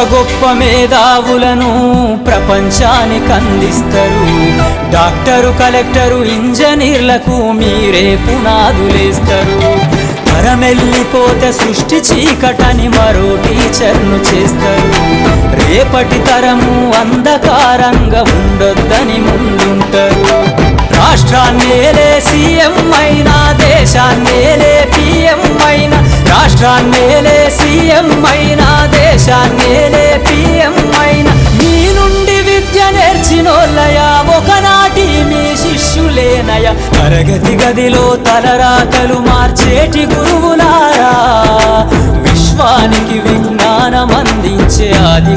గొప్ప మేధావులను ప్రపంచానికి అందిస్తారు. డాక్టరు కలెక్టరు ఇంజనీర్లకు మీరే పునాదులేస్తారు. తరమెల్లిపోతే సృష్టి చీకటని మరో టీచర్ను చేస్తారు. రేపటి తరము అంధకారంగా ఉండొద్దని ముందుంటారు. రాష్ట్రాన్నేలే సీఎం అయినా దేశాన్నేలే పిఎం అయినా రాష్ట్రాన్నేలే సీఎం అయినా దేశాన్నేలే పిఎం అయినా. మీ నుండి విద్య నేర్చినోళ్ళయా ఒకనాటి మీ శిష్యులేనయ? తరగతి గదిలో తలరాతలు మార్చేటి గురువులారా? విశ్వానికి విజ్ఞానం అందించే ఆది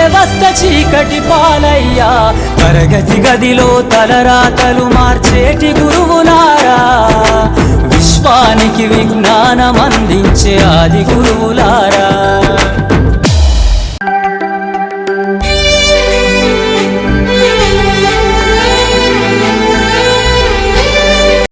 వ్యవస్థ చీకటి పాలయ్యా. తరగతి గదిలో తలరాతలు మార్చేటి గురువులారా విశ్వానికి విజ్ఞానం అందించే ఆది గురువులారా.